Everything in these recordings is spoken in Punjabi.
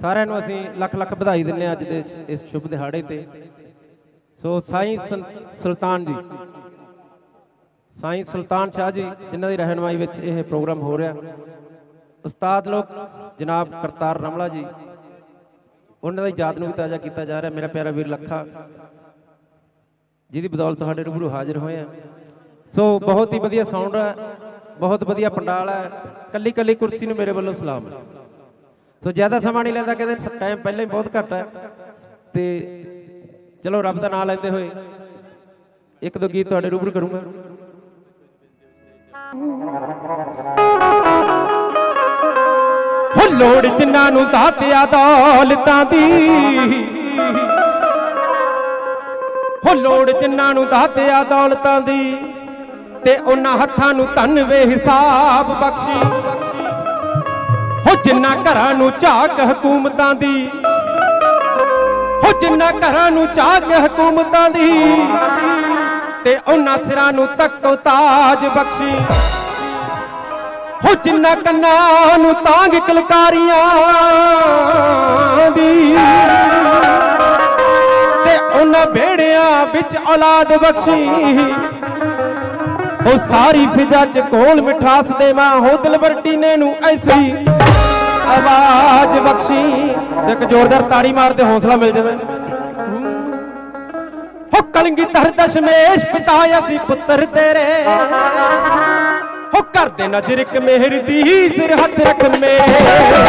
ਸਾਰਿਆਂ ਨੂੰ ਅਸੀਂ ਲੱਖ ਲੱਖ ਵਧਾਈ ਦਿੰਦੇ ਹਾਂ ਅੱਜ ਦੇ ਇਸ- ਸ਼ੁਭ ਦਿਹਾੜੇ ਤੇ। ਸੋ ਸਾਈਂ ਸੰ- ਸੁਲਤਾਨ ਜੀ। ਸਾਈਂ ਸੁਲਤਾਨ ਸ਼ਾਹ ਜੀ, ਜਿਨ੍ਹਾਂ ਦੀ ਰਹਿਨਮਾਈ ਵਿੱਚ ਇਹ ਪ੍ਰੋਗਰਾਮ ਹੋ ਰਿਹਾ। ਉਸਤਾਦ ਲੋਕ ਜਨਾਬ ਕਰਤਾਰ ਰਮਲਾ ਜੀ, ਉਹਨਾਂ ਦੀ ਯਾਦ ਨੂੰ ਵੀ ਤਾਜ਼ਾ ਕੀਤਾ ਜਾ ਰਿਹਾ। ਮੇਰਾ ਪਿਆਰਾ ਵੀਰ ਲੱਖਾ, ਜਿਹਦੀ ਬਦੌਲਤ ਤੁਹਾਡੇ ਰੂਬਰੂ ਹਾਜ਼ਰ ਹੋਏ ਆ ਸੋ ਬਹੁਤ ਹੀ ਵਧੀਆ ਸਾਊਂਡ ਹੈ, ਬਹੁਤ ਵਧੀਆ ਪੰਡਾਲ ਹੈ। ਕੱਲੀ ਕੱਲੀ ਕੁਰਸੀ ਨੂੰ ਮੇਰੇ ਵੱਲੋਂ ਸਲਾਮ। ਹੈ ਸੋ ਜ਼ਿਆਦਾ ਸਮਾਂ ਨਹੀਂ ਲੈਂਦਾ, ਕਹਿੰਦੇ ਟਾਈਮ ਪਹਿਲਾਂ ਹੀ ਬਹੁਤ ਘੱਟ ਹੈ। ਤੇ ਚਲੋ ਰੱਬ ਦਾ ਨਾਮ ਲੈਂਦੇ ਹੋਏ ਇੱਕ ਦੋ ਗੀਤ ਤੁਹਾਡੇ ਰੂਬਰੂ ਕਰੂੰਗਾ। ਹੋ ਲੋੜ ਜਿਨ੍ਹਾਂ ਨੂੰ ਦਾਤਿਆ ਦੌਲਤਾਂ ਦੀ। ਹੋ ਲੋੜ ਜਿਨ੍ਹਾਂ ਨੂੰ ਦਾਤਿਆ ਦੌਲਤਾਂ ਦੀ। ਤੇ ਉਹਨਾਂ ਹੱਥਾਂ ਨੂੰ ਧਨ ਵੇ ਹਿਸਾਬ ਬਖਸ਼ੀ। ਜਿੰਨਾ ਘਰਾਂ ਨੂੰ ਝਾਕ ਹਕੂਮਤਾਂ ਦੀ, ਹੋ ਜਿੰਨਾ ਘਰਾਂ ਨੂੰ ਝਾਕ ਹਕੂਮਤਾਂ ਦੀ, ਤੇ ਉਹਨਾਂ ਸਿਰਾਂ ਨੂੰ ਤਖਤੋ ਤਾਜ ਬਖਸ਼ੀ। ਹੋ ਜਿਨ੍ਹਾਂ ਕੰਨਾਂ ਨੂੰ ਤਾਂਗ ਕਲਕਾਰੀਆਂ ਦੀ, ਤੇ ਉਹਨਾਂ ਬੇੜਿਆਂ ਵਿੱਚ ਔਲਾਦ ਬਖਸ਼ੀ। ਉਹ ਸਾਰੀ ਫਿਜ਼ਾ ਚ ਕੋਲ ਮਿਠਾਸ ਦੇ ਹੋ ਦਿਲਬਰ ਟੀਨੇ ਨੂੰ ਐਸੀ ਆਵਾਜ਼ ਬਖਸ਼ੀ। ਇੱਕ ਜ਼ੋਰਦਾਰ ਤਾੜੀ ਮਾਰਦੇ ਹੌਸਲਾ ਮਿਲ ਜਾਂਦਾ ਹੋ ਕਲੰਗੀ ਧਰ ਦਸ਼ਮੇਸ਼ ਪਿਤਾ ਅਸੀਂ ਪੁੱਤਰ ਤੇਰੇ। ਹੋ ਕਰਦੇ ਨਜ਼ਰ ਇੱਕ ਮਿਹਰ ਦੀ ਸਿਰ ਹੱਥ ਰੱਖ ਮੇਰੇ।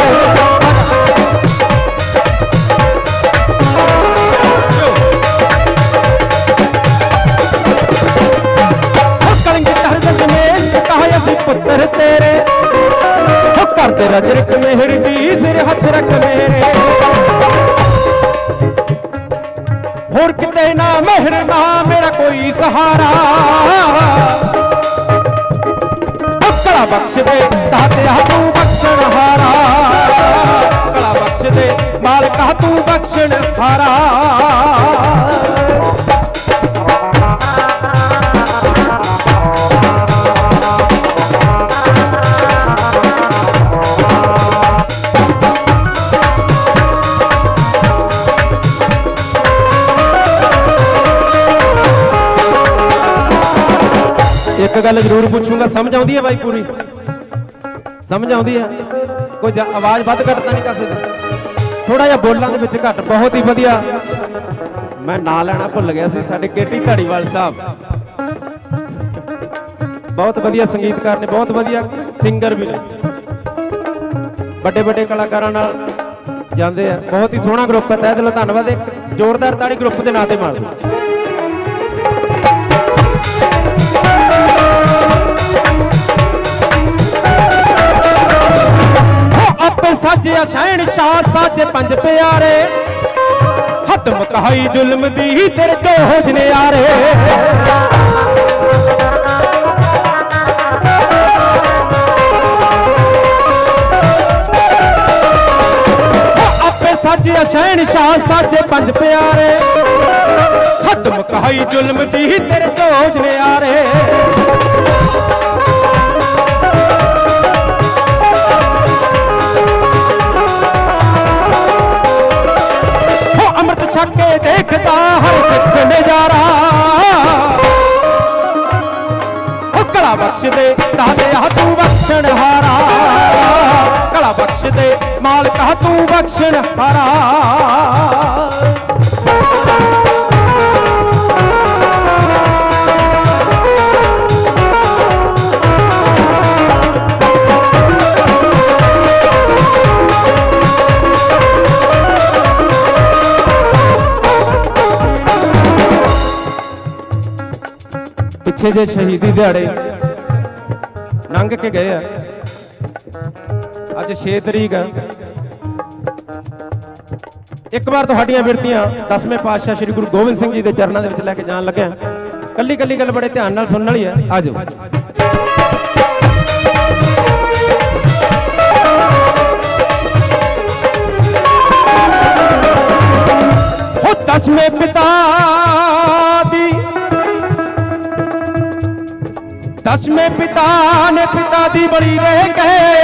ਤੇਰਾ ਕਰਦੇ ਨਜ਼ਰ ਮਿਹਰ ਦੀ ਸਿਰ ਹੱਥ ਰੱਖ ਮੇਰੇ। ਹੋਰ ਕਿਤੇ ਨਾ ਮਿਹਰ ਨਾ ਮੇਰਾ ਕੋਈ ਸਹਾਰਾ। ਕਲਾ ਬਖਸ਼ ਦੇ ਦਾਤਿਆ ਤੂੰ ਬਖਸ਼ਣ ਹਾਰਾ। ਕਲਾ ਬਖਸ਼ ਦੇ ਮਾਲਕਾ ਤੂੰ ਬਖਸ਼ਣ ਹਾਰਾ। ਗੱਲ ਜ਼ਰੂਰ ਪੁੱਛੂੰਗਾ। ਸਮਝ ਆਉਂਦੀ ਹੈ ਬਾਈ ਪੂਰੀ? ਸਮਝ ਆਉਂਦੀ ਹੈ? ਕੋਈ ਆਵਾਜ਼ ਵੱਧ ਘੱਟ ਤਾਂ ਨਹੀਂ ਕਰ ਸਕਦੇ। ਥੋੜਾ ਜਿਹਾ ਬੋਲਾਂ ਦੇ ਵਿੱਚ ਘੱਟ। ਬਹੁਤ ਹੀ ਵਧੀਆ। ਮੈਂ ਨਾਂ ਲੈਣਾ ਭੁੱਲ ਗਿਆ ਸੀ, ਸਾਡੇ ਕੇਟੀ ਧਾੜੀਵਾਲ ਸਾਹਿਬ। ਬਹੁਤ ਵਧੀਆ ਸੰਗੀਤਕਾਰ ਨੇ, ਬਹੁਤ ਵਧੀਆ ਸਿੰਗਰ ਵੀ ਨੇ। ਵੱਡੇ ਵੱਡੇ ਕਲਾਕਾਰਾਂ ਨਾਲ ਜਾਂਦੇ ਆ। ਬਹੁਤ ਹੀ ਸੋਹਣਾ ਗਰੁੱਪ ਹੈ। ਤਹਿ ਦਿਲੋਂ ਧੰਨਵਾਦ। ਇੱਕ ਜ਼ੋਰਦਾਰ ਤਾੜੀ ਗਰੁੱਪ ਦੇ ਨਾਂ ਤੇ ਮਾਰ ਦਿਓ। ਸਾਜਿਆ ਸ਼ਹਿਣ ਸ਼ਾਹ ਸਾਜੇ ਪੰਜ ਪਿਆਰੇ। ਹੱਦ ਮਕਹਾਈ ਜ਼ੁਲਮ ਦੀ ਤੇਰੇ ਜੋਜ ਨੇ ਯਾਰੇ ਆਪੇ ਸਾਜਿਆ ਸ਼ਹਿਣ ਸ਼ਾਹ ਸਾਜੇ ਪੰਜ ਪਿਆਰੇ। ਹੱਦ ਮਕਹਾਈ ਜ਼ੁਲਮ ਦੀ ਤੇਰੇ ਜੋਜ ਨੇ ਯਾਰੇ ਮਾਲਕਾ ਤੂੰ ਬਖਸ਼ਣ ਹਾਰਾ। ਪਿੱਛੇ ਜੇ ਸ਼ਹੀਦੀ ਦਿਹਾੜੇ ਲੰਘ ਕੇ ਗਏ ਆ। ਅੱਜ 6 ਤਰੀਕ ਆ। ਇੱਕ ਵਾਰ ਤੁਹਾਡੀਆਂ ਬਿਰਤੀਆਂ ਦਸਵੇਂ ਪਾਤਸ਼ਾਹ ਸ੍ਰੀ ਗੁਰੂ ਗੋਬਿੰਦ ਸਿੰਘ ਜੀ ਦੇ ਚਰਨਾਂ ਦੇ ਵਿੱਚ ਲੈ ਕੇ ਜਾਣ ਲੱਗਿਆ ਕੱਲੀ ਕੱਲੀ ਗੱਲ ਬੜੇ ਧਿਆਨ ਨਾਲ ਸੁਣਨ ਵਾਲੀ ਆ ਆਜੋ। ਹੋ ਦਸਵੇਂ ਪਿਤਾ ਦੀ ਦਸਵੇਂ ਪਿਤਾ ਨੇ ਪਿਤਾ ਦੀ ਬੜੀ ਰਹਿ ਗਏ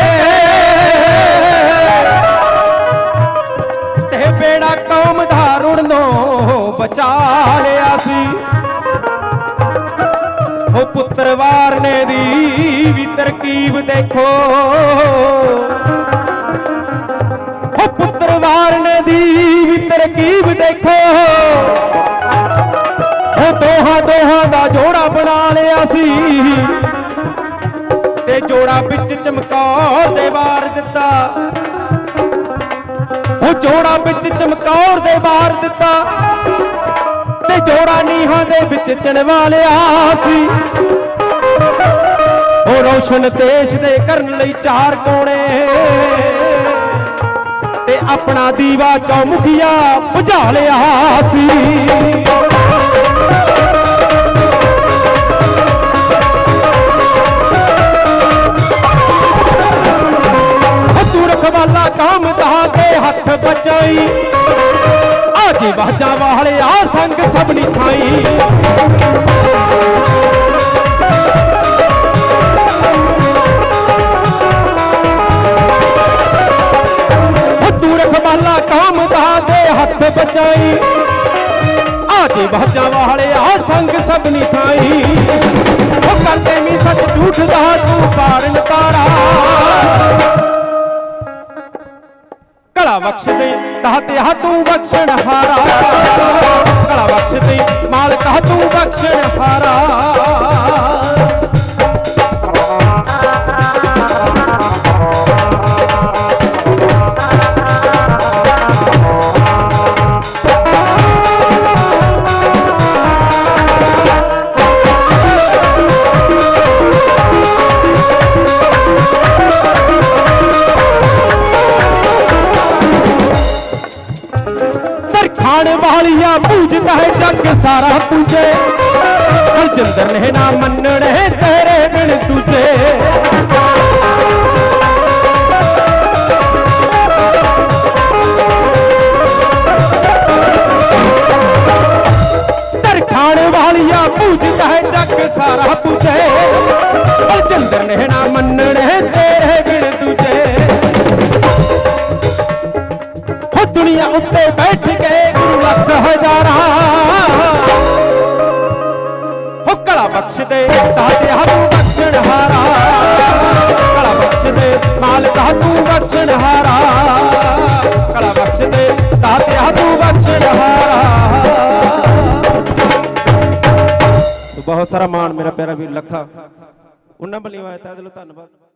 ਜੋੜਾ ਬਣਾ ਲਿਆ ਸੀ। ਤੇ ਜੋੜਾ ਵਿੱਚ ਚਮਕੌਰ ਦੇ ਵਾਰ ਦਿੱਤਾ। ਹੋ ਜੋੜਾ ਵਿੱਚ ਚਮਕੌਰ ਦੇ ਵਾਰ ਦਿੱਤਾ। ਤੇ ਜੋੜਾ ਨੀਹਾਂ ਦੇ ਵਿੱਚ ਚਣਵਾ ਲਿਆ ਸੀ। ਉਹ ਰੌਸ਼ਨ ਦੇਸ਼ ਦੇ ਕਰਨ ਲਈ ਚਾਰ ਕੋਣੇ। ਤੇ ਆਪਣਾ ਦੀਵਾ ਚੌਮੁਖੀਆ ਬੁਝਾ ਲਿਆ ਸੀ। ਤੂੰ ਕਾਮ ਦੇ ਹੱਥ ਬਚਾਈ। ਆਜੀ ਬਾਜਾਂ ਵਾਲੇ ਆ ਸੰਗ ਸਭਨੀ ਥਾਈ ਉਹ ਕਾਮ ਦੇ ਹੱਥ ਬਚਾਈ। ਆਜੀ ਬਾਜਾਂ ਵਾਲੇ ਸੰਗ ਸਭਨੀ ਥਾਈ ਉਹ ਕਰਦੇ ਨਹੀਂ ਸੱਚ ਝੂਠ ਦਾ ਤੂੰ ਕਾਰਨ ਤਾਰਾ। ਕਲਾ ਬਖਸ਼ ਦੇ ਦਾਤੇ ਹਾ ਤੂੰ ਬਖਸ਼ਣ ਹਾਰਾ। ਕਲਾ ਬਖਸ਼ ਦੇ ਮਾਲਕ ਹਾ ਤੂੰ ਬਖਸ਼ਣ ਹਾਰਾ। ਤਰਖਾਣ ਵਾਲੀਆ ਪੂਜਦਾ ਹੈ ਜੱਗ ਸਾਰਾ ਪੂਜੇ। ਹਰਜਿੰਦਰ ਨੇ ਨਾ ਮੰਨਣੇ ਤੇਰੇ ਬਿਨ ਦੂਜੇ। ਸਾਰਾ ਮਾਣ ਮੇਰਾ ਪਿਆਰਾ ਵੀਰ ਲੱਖਾ। ਉਹਨਾਂ ਬਲੀਵਾ ਹੈ ਤਾਂ ਦਿਲੋਂ ਧੰਨਵਾਦ।